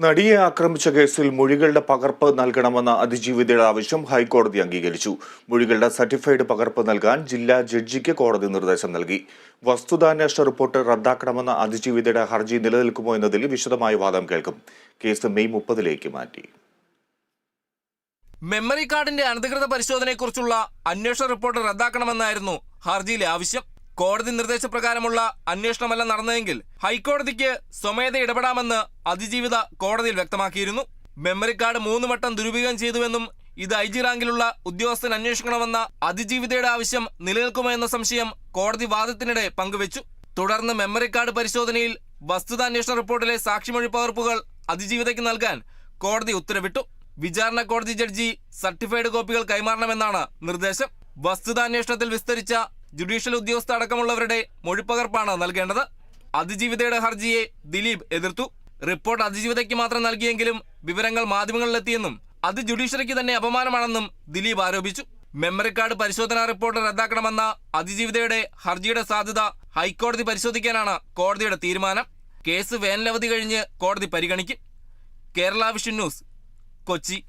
നടിയെ ആക്രമിച്ച കേസിൽ മൊഴികളുടെ പകർപ്പ് നൽകണമെന്ന അതിജീവിതയുടെ ആവശ്യം ഹൈക്കോടതി അംഗീകരിച്ചു. മൊഴികളുടെ സർട്ടിഫൈഡ് പകർപ്പ് നൽകാൻ ജില്ലാ ജഡ്ജിക്ക് കോടതി നിർദ്ദേശം നൽകി. വസ്തുതാന്വേഷണ റിപ്പോർട്ട് റദ്ദാക്കണമെന്ന അതിജീവിതയുടെ ഹർജി നിലനിൽക്കുമോ എന്നതിൽ വിശദമായ വാദം കേൾക്കും. കേസ് മെയ് മുപ്പതിലേക്ക് മാറ്റി. മെമ്മറി കാർഡിന്റെ അനധികൃത പരിശോധനയെക്കുറിച്ചുള്ള അന്വേഷണ റിപ്പോർട്ട് റദ്ദാക്കണമെന്നായിരുന്നു ഹർജിയിലെ ആവശ്യം. കോടതി നിർദ്ദേശപ്രകാരമുള്ള അന്വേഷണമല്ല നടന്നതെങ്കിൽ ഹൈക്കോടതിക്ക് സ്വമേധ ഇടപെടാമെന്ന് അതിജീവിത കോടതിയിൽ വ്യക്തമാക്കിയിരുന്നു. മെമ്മറി കാർഡ് മൂന്ന് വട്ടം ദുരുപയോഗം ചെയ്തുവെന്നും ഇത് ഐ ജി റാങ്കിലുള്ള ഉദ്യോഗസ്ഥൻ അന്വേഷിക്കണമെന്ന അതിജീവിതയുടെ ആവശ്യം നിലനിൽക്കുമോ എന്ന സംശയം കോടതി വാദത്തിനിടെ പങ്കുവച്ചു. തുടർന്ന് മെമ്മറി കാർഡ് പരിശോധനയിൽ വസ്തുതാന്വേഷണ റിപ്പോർട്ടിലെ സാക്ഷിമൊഴി പകർപ്പുകൾ അതിജീവിതയ്ക്ക് നൽകാൻ കോടതി ഉത്തരവിട്ടു. വിചാരണ കോടതി ജഡ്ജി സർട്ടിഫൈഡ് കോപ്പികൾ കൈമാറണമെന്നാണ് നിർദ്ദേശം. വസ്തുതാന്വേഷണത്തിൽ വിസ്തരിച്ച ജുഡീഷ്യൽ ഉദ്യോഗസ്ഥ അടക്കമുള്ളവരുടെ മൊഴിപ്പകർപ്പാണ് നൽകേണ്ടത്. അതിജീവിതയുടെ ഹർജിയെ ദിലീപ് എതിർത്തു. റിപ്പോർട്ട് അതിജീവിതയ്ക്ക് മാത്രം നൽകിയെങ്കിലും വിവരങ്ങൾ മാധ്യമങ്ങളിലെത്തിയെന്നും അത് ജുഡീഷ്യറിക്ക് തന്നെ അപമാനമാണെന്നും ദിലീപ് ആരോപിച്ചു. മെമ്മറി കാർഡ് പരിശോധനാ റിപ്പോർട്ട് റദ്ദാക്കണമെന്ന അതിജീവിതയുടെ ഹർജിയുടെ സാധ്യത ഹൈക്കോടതി പരിശോധിക്കാനാണ് കോടതിയുടെ തീരുമാനം. കേസ് വേനലവധി കഴിഞ്ഞ് കോടതി പരിഗണിക്കും. Kerala vision news Kochi.